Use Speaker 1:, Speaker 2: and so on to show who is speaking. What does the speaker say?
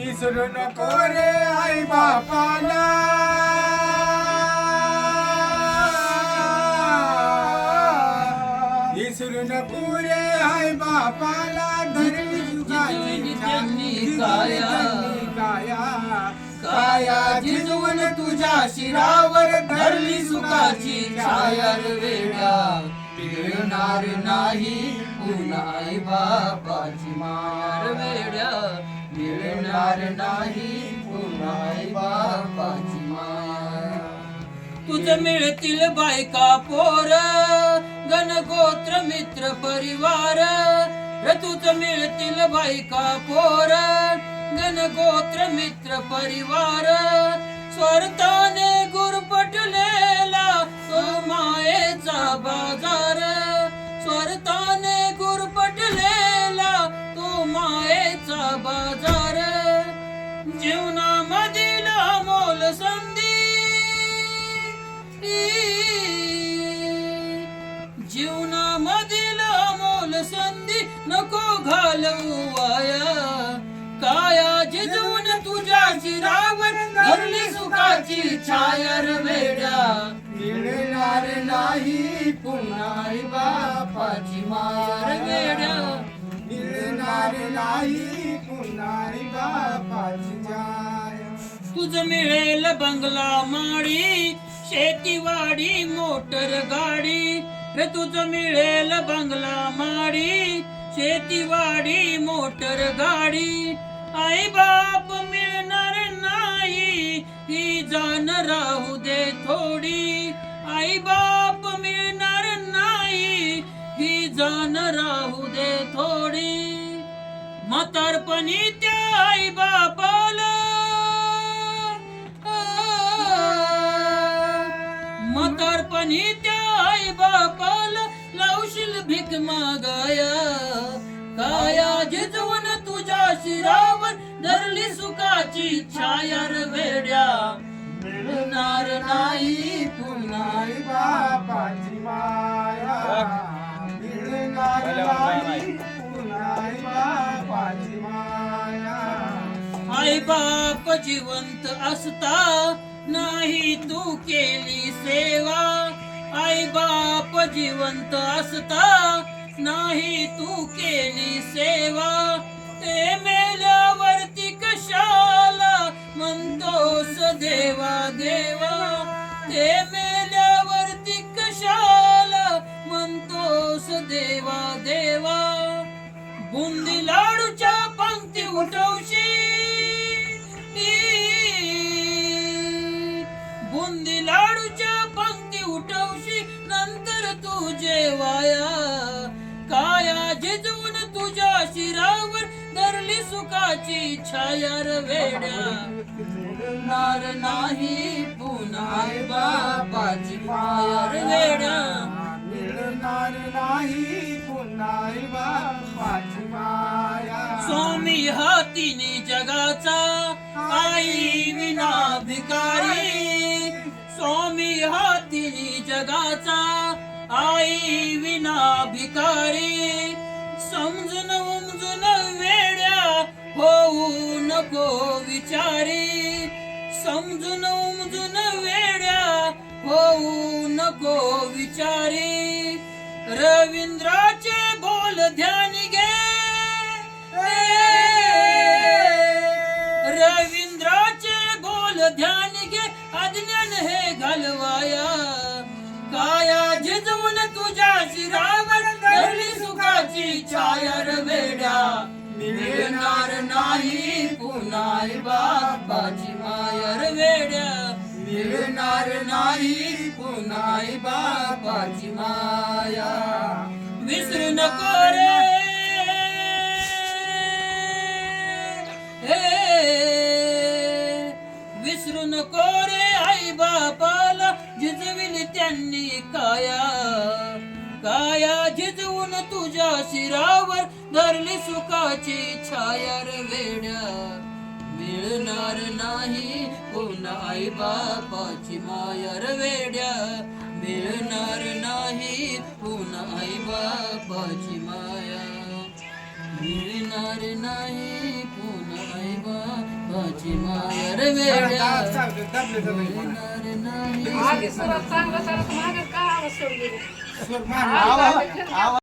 Speaker 1: विसरू नको रे आई बापाला. विसरू नको रे आई बापाला. धरली
Speaker 2: त्यांनी काया.
Speaker 1: काया.
Speaker 2: तुझ्या शिरावर धरली सुखाची छाया रे वेड्या. मिळणार नाही पुन्हा आई बापाची माया रे वेड्या. मिळणार नाही. पुन्हा बापाची माया. तुझ मिळतील बायका पोर गणगोत्र मित्र परिवार. तुझ मिळतील बायका पोर गणगोत्र मित्र परिवार. जीवनामधील मोल संधी. जीवनामधील अमोल संधी नको घालवू वाया काया जिजवून तुझ्या शिरावर धरली सुखाची छायर वेड्या.
Speaker 1: मिळणार नाही
Speaker 2: पुन्हा बापाची मार वेड्या.
Speaker 1: मिळणार नाही पुन्हा बापाची
Speaker 2: तुझ मिळेल बंगला माडी शेतीवाडी मोटर गाडी. रे तुझ मिळेल बंगला माडी शेतीवाडी मोटर गाडी. आई बाप मिळणार नाही ही जाण राहू दे थोडी. आई बाप मिळणार नाही ही जाण राहू दे थोडी. म्हातारपणी त्या आई बापाला म्हातारपणी त्या आई बापाला लावशील भीक मागाया. काया जिजवून तुझ्या शिरावर धरली सुखाची छाया वेड्या. मिळणार नाही पुन्हा
Speaker 1: बापाची माया. मिळणार नाही पुन्हा बापाची माया.
Speaker 2: आई बाप जिवंत असता नाही तू केली सेवा. आई बाप जिवंत असता नाही तू केली सेवा. ते मेल्यावरती कशाला म्हणतोस देवा देवा? ते मेल्यावरती कशाला म्हणतोस देवा देवा? बुंदी लाडूच्या पंक्ती उठवशी बुंदी लाडूच्या पंक्ती उठवशी नंतर तू जेवाया. काया जिजवून तुझ्या शिरावर धरली सुखाची छाया रे वेड्या. मिळणार नाही पुन्हा आई बापाची माया रे वेड्या.
Speaker 1: मिळणार नाही पुन्हा बापाची माया
Speaker 2: स्वामी हातीने जगाचा आई विना भिकारी जगाचा आई विना भिकारी. समजून उमजून वेड्या होऊ नको विचारी. समजून उमजून वेड्या होऊ नको विचारी. रवींद्राचे बोल ध्यान घे. रवींद्राचे बोल ध्यान घे. अज्ञान हे घालवाया. काया जिजवून तुझ्या शिरावर धरली सुखाची छायर वेड्या. मिळणार नाही पुन्हा बाबाची मायर वेड्या. मिळणार नाही पुन्हा बाबाची माया. विसरू नको रे. हे विसरू नको रे आई बाबा त्यांनी काया काया झिजवून तुझ्या शिरावर धरली सुखाची छाया रे वेड्या मिळणार नाही पुन्हा आई बापाची माया रे वेड्या मिळणार नाही पुन्हा आई बापाची माया. मिळणार नाही पुन्हा आई बाप बापाची माया रे
Speaker 1: जरा
Speaker 2: वेड्या
Speaker 1: दात चावले, दाबले जाते.
Speaker 2: येणार
Speaker 3: चांगलं चालत मागे का आवाज सोडली
Speaker 1: स्वर